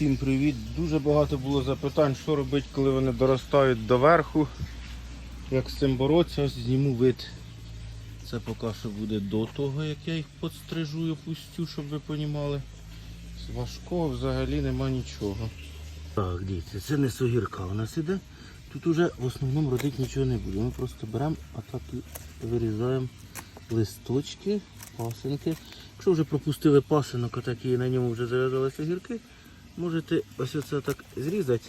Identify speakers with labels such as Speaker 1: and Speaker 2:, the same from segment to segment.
Speaker 1: Всім привіт! Дуже багато було запитань, що робити, коли вони доростають до верху. Як з цим боротися, ось зніму вид. Це поки що буде до того, як я їх подстрижую, пустю, щоб ви розуміли. З важкого взагалі нема нічого. Так, дивіться, це не согірка у нас іде. Тут уже в основному родити нічого не буде. Ми просто беремо, а так і вирізаємо листочки, пасинки. Якщо вже пропустили пасинок, а так і на ньому вже зав'язалися гірки, можете ось оце так зрізати.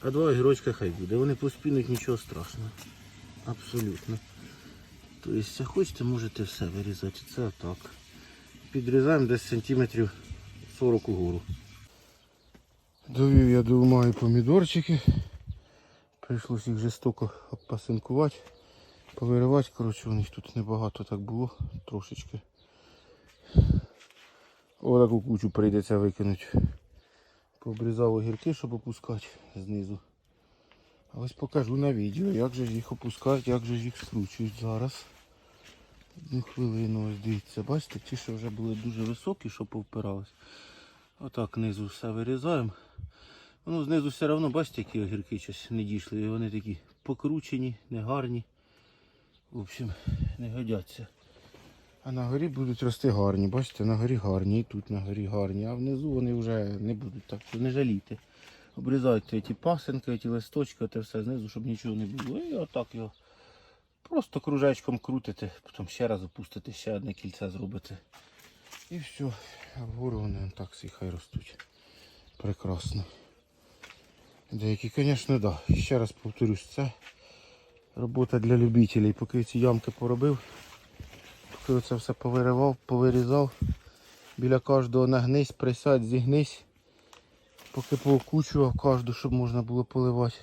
Speaker 1: А два огірочка хай буде. Вони поспінуть нічого страшного. Абсолютно. Тобто, хочете, можете все вирізати. Це отак. Підрізаємо десь сантиметрів 40 угору. Довів я до ума і помідорчики. Прийшлось їх жорстоко обпасинкувати, повиривати. Коротше, у них тут небагато так було, трошечки. Отаку кучу прийдеться викинути. Пообрізав огірки, щоб опускати знизу. А ось покажу на відео, як же їх опускають, як же їх скручують зараз. Одну хвилину, ось дивіться, бачите, ті, що вже були дуже високі, що повпирались. Отак знизу все вирізаємо. Воно знизу все одно, бачите, які огірки щось не дійшли. І вони такі покручені, негарні. В общем, не годяться. А на горі будуть рости гарні. Бачите, на горі гарні, і тут на горі гарні, а внизу вони вже не будуть так, що не жалійте. Обрізайте ті пасинки, ті листочки, те все знизу, щоб нічого не було. І отак його просто кружечком крутите, потім ще раз опустите, ще одне кільце зробите. І все. А вгору вони так всі хай ростуть. Прекрасно. Деякі, звісно, так. Да. Ще раз повторюсь, це робота для любителів. Поки ці ямки поробив, поки це все повиривав, повирізав. Біля кожного нагнись, присядь, зігнись. Поки поокучував кожну, щоб можна було поливати.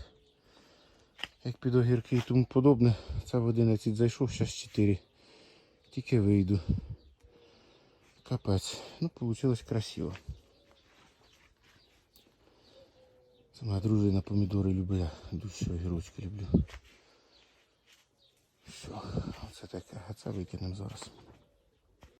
Speaker 1: Як під огірки і тому подобне. Це в 11 зайшов, зараз 4. Тільки вийду. Капець. Ну, вийшло красиво. Це моя дружина помідори любить, я дужче огірочки люблю. Оце таке, це викинемо зараз.